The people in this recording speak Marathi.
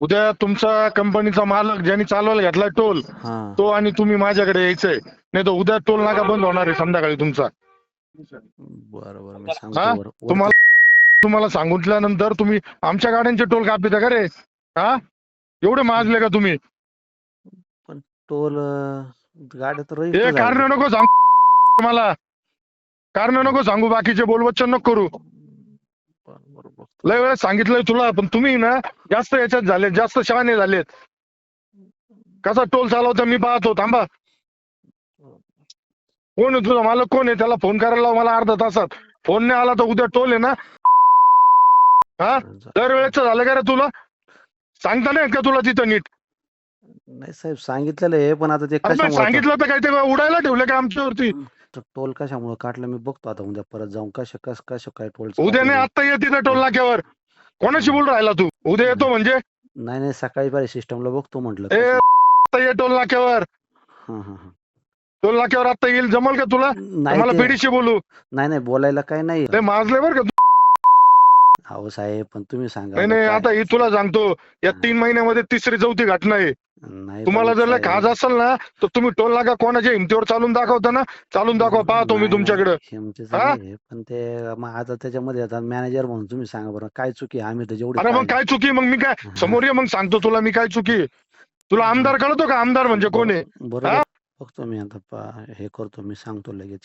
उद्या तुमचा कंपनीचा मालक ज्यांनी चालवायला घेतलाय टोल हा. तो आणि तुम्ही माझ्याकडे यायचंय. नाही तर उद्या टोल नाका बंद होणार आहे संध्याकाळी तुमचा. बरं बरं मी हा? सांगतो बरं. वरती- तुम्हाला तुम्हाला सांगितल्यानंतर तुम्ही आमच्या गाड्यांचे टोल कापिता का रे? हा? एवढे माजले का तुम्ही? टोल अं, गाड्या तर हे register कारण. नको सांगू. मला कारण नको सांगू बाकीचे बोलवच्चन नको करू. लय वेळेस सांगितलंय तुला पण तुम्ही ना जास्त याच्यात झाले जास्त शहाणे झालेत. कसा टोल चालवता मी पाहतो थांबा. कोण आहे तुझा मालक? कोण आहे? त्याला फोन करायला लाव मला अर्धा तासात. फोन नाही आला तर उद्या टोल आहे ना? हा? दरवेळेच झालं का रे तुला? सांगता नाही का तुला तिथं नीट? नाही साहेब सांगितलेलं आहे पण आता ते सांगितलं तर काय ते उडायला ठेवलं का आमच्यावरती? टोल कशामुळे काढलं? मी बघतो आता उद्या परत जाऊन कशा कस कसं काय टोल उद्या नाही आता ये तिथं टोल नाक्यावर. कोणाशी बोल राहिला तू? उद्या येतो म्हणजे. नाही नाही सकाळी पाहिजे सिस्टमला बघतो म्हटलं ए. आता ये टोल नाक्यावर. हा हा हा. टोल नाक्यावर आता येईल जमल का तुला? नाही मला ते- बीडीशी बोलू. नाही नाही बोलायला काय नाही. ते माजले बरं का तू. अहो साहेब पण तुम्ही सांगा नाही आता नाही आता ही तुला सांगतो या तीन महिन्यामध्ये तिसरी चौथी घटना आहे. नाही तुम्हाला पण जर साहेब- खाज असेल ना तर तुम्ही टोल नाका कोणाच्या हिमतीवर चालून दाखवता ना चालून दाखवा पाहतो मी नाही, तुमच्याकडे. नाही, हिमतीचं हा? नाही, पण ते मग आता त्याच्यामध्ये आता मॅनेजर म्हणून तुम्ही सांगा बरं काय चुकी आहे? आम्ही तर जेवढे अरे मग काय चुकी? मग मी काय. समोर ये मग सांगतो तुला मी काय चुकी आहे. तुला आमदार कळतो का? आमदार म्हणजे कोण आहे? बरोबर बरोबर बघतो मी आता पा- हे करतो मी सांगतो लगेच.